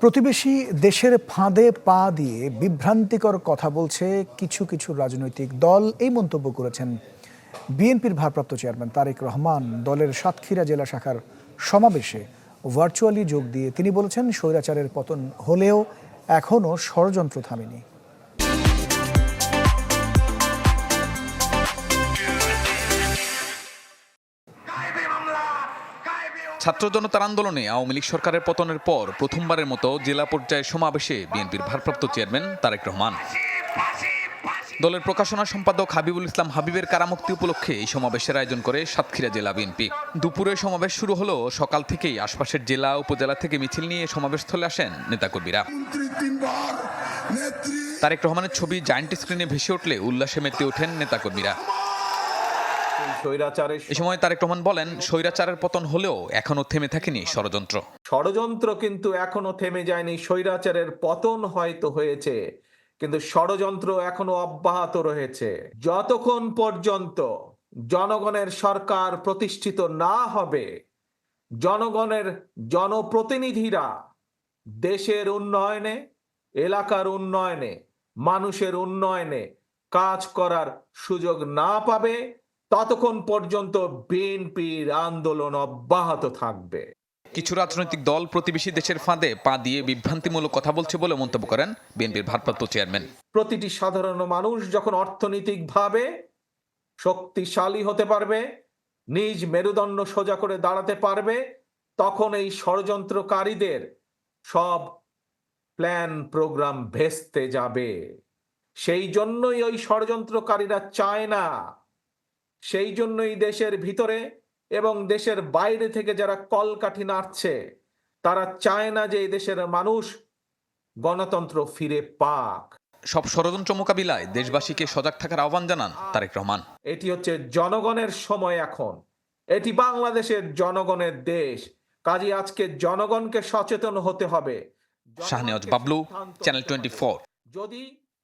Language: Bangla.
প্রতিবেশী দেশের ফাঁদে পা দিয়ে বিভ্রান্তিকর কথা বলছে কিছু কিছু রাজনৈতিক দল। এই মন্তব্য করেছেন বিএনপির ভারপ্রাপ্ত চেয়ারম্যান তারেক রহমান। দলের সাতক্ষীরা জেলা শাখার সমাবেশে ভার্চুয়ালি যোগ দিয়ে তিনি বলেছেন, স্বৈরাচারের পতন হলেও এখনও ষড়যন্ত্র থামেনি। ছাত্র জনতার আন্দোলনে আওয়ামী লীগ সরকারের পতনের পর প্রথমবারের মতো জেলা পর্যায়ে সমাবেশে বিএনপির ভারপ্রাপ্ত চেয়ারম্যান তারেক রহমান। দলের প্রকাশনা সম্পাদক হাবিবুল ইসলাম হাবিবের কারামুক্তি উপলক্ষে এই সমাবেশের আয়োজন করে সাতক্ষীরা জেলা বিএনপি। দুপুরে সমাবেশ শুরু হলো, সকাল থেকেই আশপাশের জেলা উপজেলা থেকে মিছিল নিয়ে সমাবেশস্থলে আসেন নেতাকর্মীরা। তারেক রহমানের ছবি জায়ান্ট স্ক্রিনে ভেসে উঠলে উল্লাসে মেতে ওঠেন নেতাকর্মীরা। এ সময় তারেক রহমান বলেন স্বৈরাচারের পতন হলেও এখনও থেমে থাকেনি ষড়যন্ত্র। ষড়যন্ত্র কিন্তু এখনও থেমে যায়নি স্বৈরাচারের পতন হয়তো হয়েছে কিন্তু ষড়যন্ত্র এখনও অব্যাহত রয়েছে। যতক্ষণ পর্যন্ত জনগণের সরকার প্রতিষ্ঠিত না হবে জনগণের জনপ্রতিনিধিরা দেশের উন্নয়নে এলাকার উন্নয়নে মানুষের উন্নয়নে কাজ করার সুযোগ না পাবে ততক্ষণ পর্যন্ত বিএনপির আন্দোলন অব্যাহত থাকবে। কিছু রাজনৈতিক দল প্রতিবেশী দেশের ফাঁদে পা দিয়ে বিভ্রান্তিমূলক কথা বলছে বলে মন্তব্য করেন বিএনপির ভারপ্রাপ্ত চেয়ারম্যান। প্রতিটি সাধারণ মানুষ যখন অর্থনৈতিকভাবে শক্তিশালী হতে পারবে নিজ মেরুদণ্ড সোজা করে দাঁড়াতে পারবে তখন এই ষড়যন্ত্রকারীদের সব প্ল্যান প্রোগ্রাম ভেস্তে যাবে। সেই জন্যই ওই ষড়যন্ত্রকারীরা চায় না সেই জন্যই দেশের ভিতরে এবং দেশের বাইরে থেকে যারা কলকাঠি নাড়ছে তারা চায় না যে এই দেশের মানুষ গণতন্ত্র ফিরে পাক। সব ষড়যন্ত্র মোকাবিলায় দেশবাসীকে সজাগ থাকার আহ্বান জানান তারেক রহমান। এটি হচ্ছে জনগণের সময় এখন। এটি বাংলাদেশের জনগণের দেশ। কাজে আজকে জনগণকে সচেতন হতে হবে। শাহনেওয়াজ বাবলু চ্যানেল টোয়েন্টি যদি